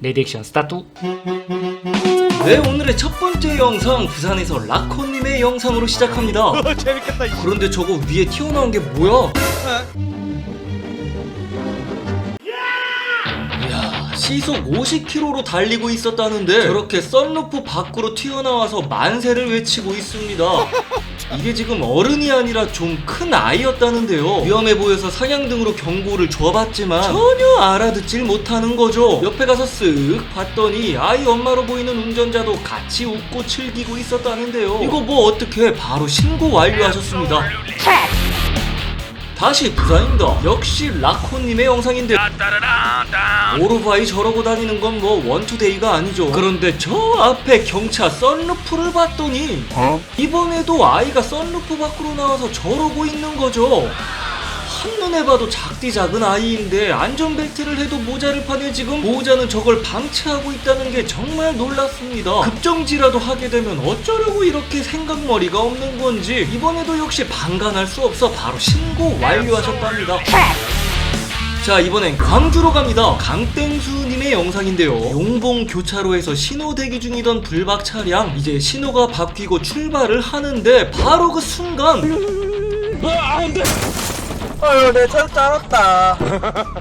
레디액션 스타트 네 오늘의 첫 번째 영상 부산에서 라코님의 영상으로 시작합니다 재밌겠다. 이 그런데 저거 위에 튀어나온 게 뭐야? 이야 시속 50km로 달리고 있었다는데 저렇게 썬루프 밖으로 튀어나와서 만세를 외치고 있습니다 이게 지금 어른이 아니라 좀 큰 아이였다는데요. 위험해 보여서 상향 등으로 경고를 줘봤지만 전혀 알아듣질 못하는 거죠. 옆에 가서 쓱 봤더니 아이 엄마로 보이는 운전자도 같이 웃고 즐기고 있었다는데요. 이거 뭐 어떻게 바로 신고 완료하셨습니다 다시 부산입니다. 역시 라코님의 영상인데 오르바이 저러고 다니는 건 뭐 원투데이가 아니죠. 그런데 저 앞에 경차 썬루프를 봤더니 이번에도 아이가 썬루프 밖으로 나와서 저러고 있는 거죠. 한눈에 봐도 작디 작은 아이인데 안전벨트를 해도 모자를 파네 지금 모자는 저걸 방치하고 있다는 게 정말 놀랐습니다. 급정지라도 하게 되면 어쩌려고 이렇게 생각머리가 없는 건지 이번에도 역시 방관할 수 없어 바로 신고 완료하셨답니다. 자 이번엔 광주로 갑니다. 강땡수님의 영상인데요. 용봉 교차로에서 신호 대기 중이던 불박 차량 이제 신호가 바뀌고 출발을 하는데 바로 그 순간 아 유, 내차 짜았다.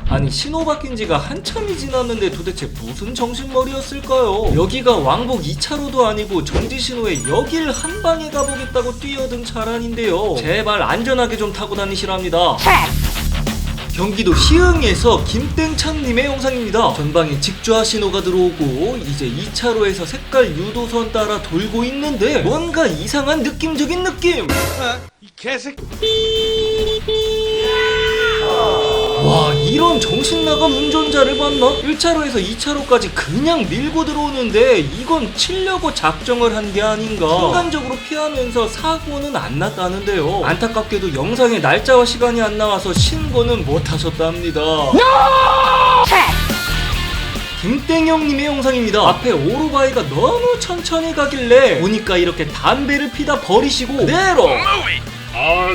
아니 신호 바뀐 지가 한참이 지났는데 도대체 무슨 정신머리였을까요? 여기가 왕복 2차로도 아니고 정지 신호에 여길 한 방에 가보겠다고 뛰어든 차량인데요. 제발 안전하게 좀 타고 다니시랍니다. 경기도 시흥에서 김땡찬님의 영상입니다. 전방에 직좌 신호가 들어오고 이제 2차로에서 색깔 유도선 따라 돌고 있는데 뭔가 이상한 느낌적인 느낌. 이 개새끼. 이런 정신 나간 운전자를 봤나? 1차로에서 2차로까지 그냥 밀고 들어오는데 이건 치려고 작정을 한 게 아닌가. 순간적으로 피하면서 사고는 안 났다는데요. 안타깝게도 영상에 날짜와 시간이 안 나와서 신고는 못 하셨답니다. 김땡형님의 영상입니다. 앞에 오토바이가 너무 천천히 가길래 보니까 이렇게 담배를 피다 버리시고 그대로 아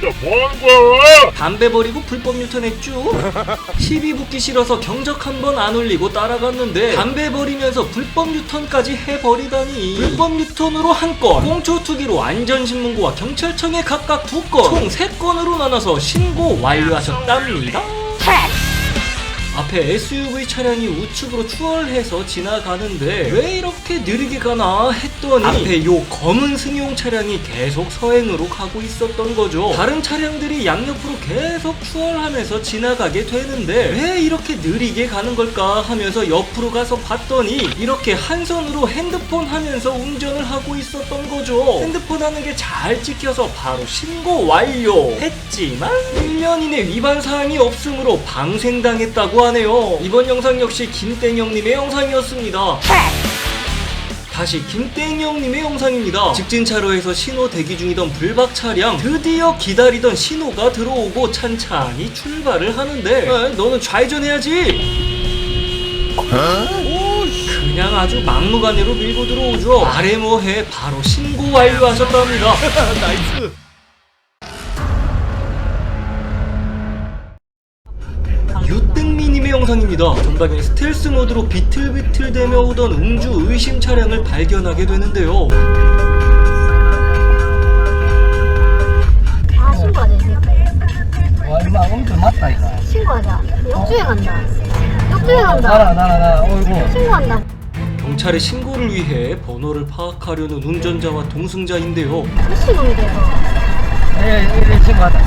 진짜 뭐하는 거야? 담배 버리고 불법 유턴했죠. 시비 붙기 싫어서 경적 한 번 안 올리고 따라갔는데 담배 버리면서 불법 유턴까지 해버리다니 불법 유턴으로 한 건, 꽁초 투기로 안전신문고와 경찰청에 각각 두 건, 총 세 건으로 나눠서 신고 완료하셨답니다. 앞에 SUV 차량이 우측으로 추월해서 지나가는데 왜 이렇게 느리게 가나 했더니 앞에 요 검은 승용 차량이 계속 서행으로 가고 있었던 거죠. 다른 차량들이 양옆으로 계속 추월하면서 지나가게 되는데 왜 이렇게 느리게 가는 걸까 하면서 옆으로 가서 봤더니 이렇게 한 손으로 핸드폰 하면서 운전을 하고 있었던 거죠. 핸드폰 하는 게 잘 찍혀서 바로 신고 완료 했지만 1년 이내 위반 사항이 없으므로 방생당했다고 하 네요. 이번 영상 역시 김땡형님의 영상이었습니다. 다시 김땡형님의 영상입니다. 직진 차로에서 신호 대기 중이던 불박 차량 드디어 기다리던 신호가 들어오고 찬찬히 출발을 하는데 에, 너는 좌회전해야지. 그냥 아주 막무가내로 밀고 들어오죠. 아래 뭐해 바로 신고 완료하셨답니다. 나이스. 영상입니다. 전방에 스텔스 모드로 비틀비틀대며 오던 음주 의심 차량을 발견하게 되는데요. 아 신고하자 와, 이마 엄청 맞다, 이거. 신고하자 역주행한다 역주행한다 나라, 나라, 나라. 어이구. 신고한다 경찰의 신고를 위해 번호를 파악하려는 운전자와 동승자인데요. 미친놈이 돼요 예, 예, 친구하다.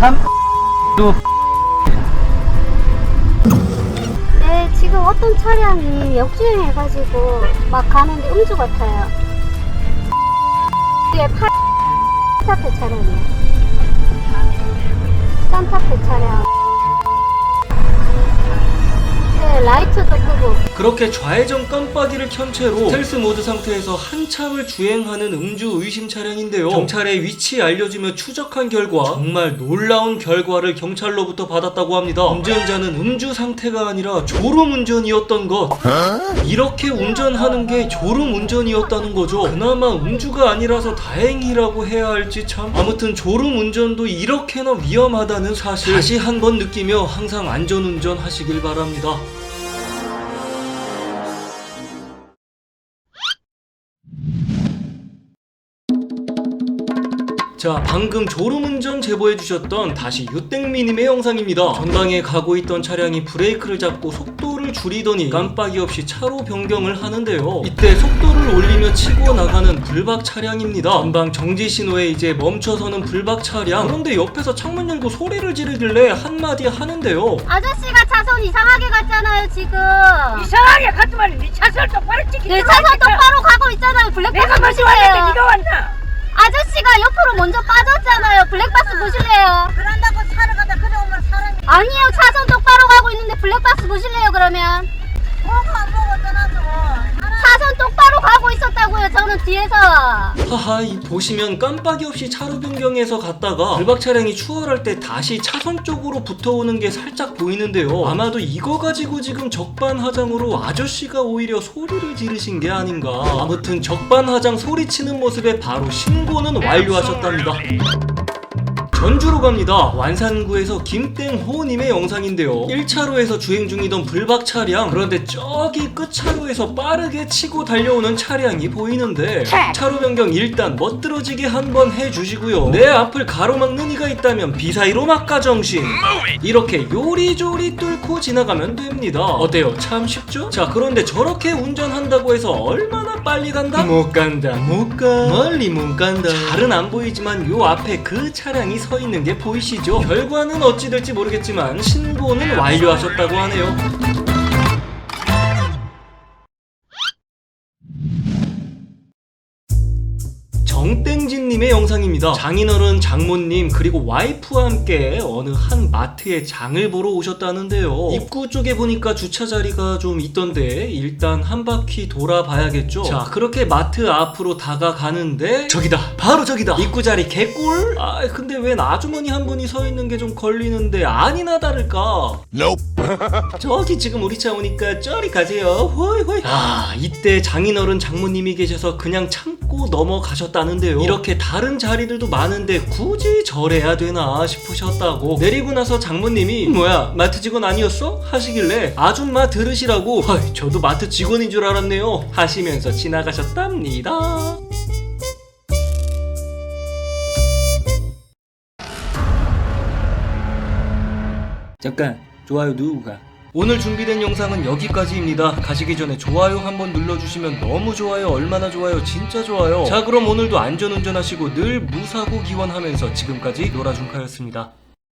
3, 6, 네 지금 어떤 차량이 역주행해가지고 막 가는데 음주 같아요. 이게 팔 산타페 차량이에요 그렇게 좌회전 깜빡이를 켠 채로 스텔스 모드 상태에서 한참을 주행하는 음주 의심 차량인데요. 경찰에 위치 알려주며 추적한 결과 정말 놀라운 결과를 경찰로부터 받았다고 합니다. 운전자는 음주 상태가 아니라 졸음 운전이었던 것. 이렇게 운전하는 게 졸음 운전이었다는 거죠. 그나마 음주가 아니라서 다행이라고 해야 할지 참. 아무튼 졸음 운전도 이렇게나 위험하다는 사실 다시 한 번 느끼며 항상 안전 운전 하시길 바랍니다. 자, 방금 졸음운전 제보해주셨던 다시 유땡미님의 영상입니다. 전방에 가고 있던 차량이 브레이크를 잡고 속도를 줄이더니 깜빡이 없이 차로 변경을 하는데요. 이때 속도를 올리며 치고 나가는 불박 차량입니다. 전방 정지 신호에 이제 멈춰서는 불박 차량. 그런데 옆에서 창문 열고 소리를 지르길래 한마디 하는데요. 아저씨가 차선 이상하게 갔잖아요, 지금. 이상하게 갔더만 네 차선 똑바로 찍히 네, 차선 똑바로 가고 있잖아요. 블랙박스 내가 먼저? 왔는데 네가 왔나? 아저씨가 옆으로 먼저 빠졌잖아요. 블랙박스 보실래요? 그런다고 차를 가다 그래 오면 사람이 아니요, 차선 똑바로 가고 있는데 블랙박스 보실래요, 그러면? 보고 안 보고 떠나서 차선 똑바로 가고 있었다고요, 저는 뒤에서. 하하, 이 보시면 깜빡이 없이 차로 변경해서 갔다가 불박 차량이 추월할 때 다시 차선 쪽으로 붙어오는 게 살짝 보이는데요. 아마도 이거 가지고 지금 적반하장으로 아저씨가 오히려 소리를 지르신 게 아닌가. 아무튼 적반하장 소리치는 모습에 바로 신고는 완료하셨답니다. 전주로 갑니다. 완산구에서 김땡호님의 영상인데요. 1차로에서 주행 중이던 불박 차량, 그런데 저기 끝차로에서 빠르게 치고 달려오는 차량이 보이는데, 차로 변경 일단 멋들어지게 한번 해주시고요. 내 앞을 가로막는 이가 있다면 비사이로 막가 정신. 이렇게 요리조리 뚫고 지나가면 됩니다. 어때요? 참 쉽죠? 자, 그런데 저렇게 운전한다고 해서 얼마나 빨리 간다? 못 간다, 못 가. 멀리 못 간다. 잘은 안 보이지만 요 앞에 그 차량이 서 있는 게 보이시죠? 결과는 어찌 될지 모르겠지만 신고는 완료하셨다고 하네요. 정땡진님의 영상입니다. 장인어른, 장모님, 그리고 와이프와 함께 어느 한 마트에 장을 보러 오셨다는데요. 입구 쪽에 보니까 주차 자리가 좀 있던데 일단 한 바퀴 돌아봐야겠죠. 자, 그렇게 마트 앞으로 다가가는데 저기다, 바로 저기다. 입구 자리 개꿀? 아, 근데 웬 아주머니 한 분이 서 있는 게 좀 걸리는데 아니나 다를까. 저기 지금 우리 차 오니까 저리 가세요. 호이 호이. 아 이때 장인어른 장모님이 계셔서 그냥 참고 넘어가셨다는데요. 이렇게 다른 자리들도 많은데 굳이 저래야 되나 싶으셨다고. 내리고 나서 장모님이 뭐야 마트 직원 아니었어? 하시길래 아줌마 들으시라고. 헐, 저도 마트 직원인 줄 알았네요. 하시면서 지나가셨답니다. 잠깐 좋아요 누구가? 오늘 준비된 영상은 여기까지입니다. 가시기 전에 좋아요 한번 눌러주시면 너무 좋아요 얼마나 좋아요 진짜 좋아요. 자 그럼 오늘도 안전운전 하시고 늘 무사고 기원하면서 지금까지 노라준카였습니다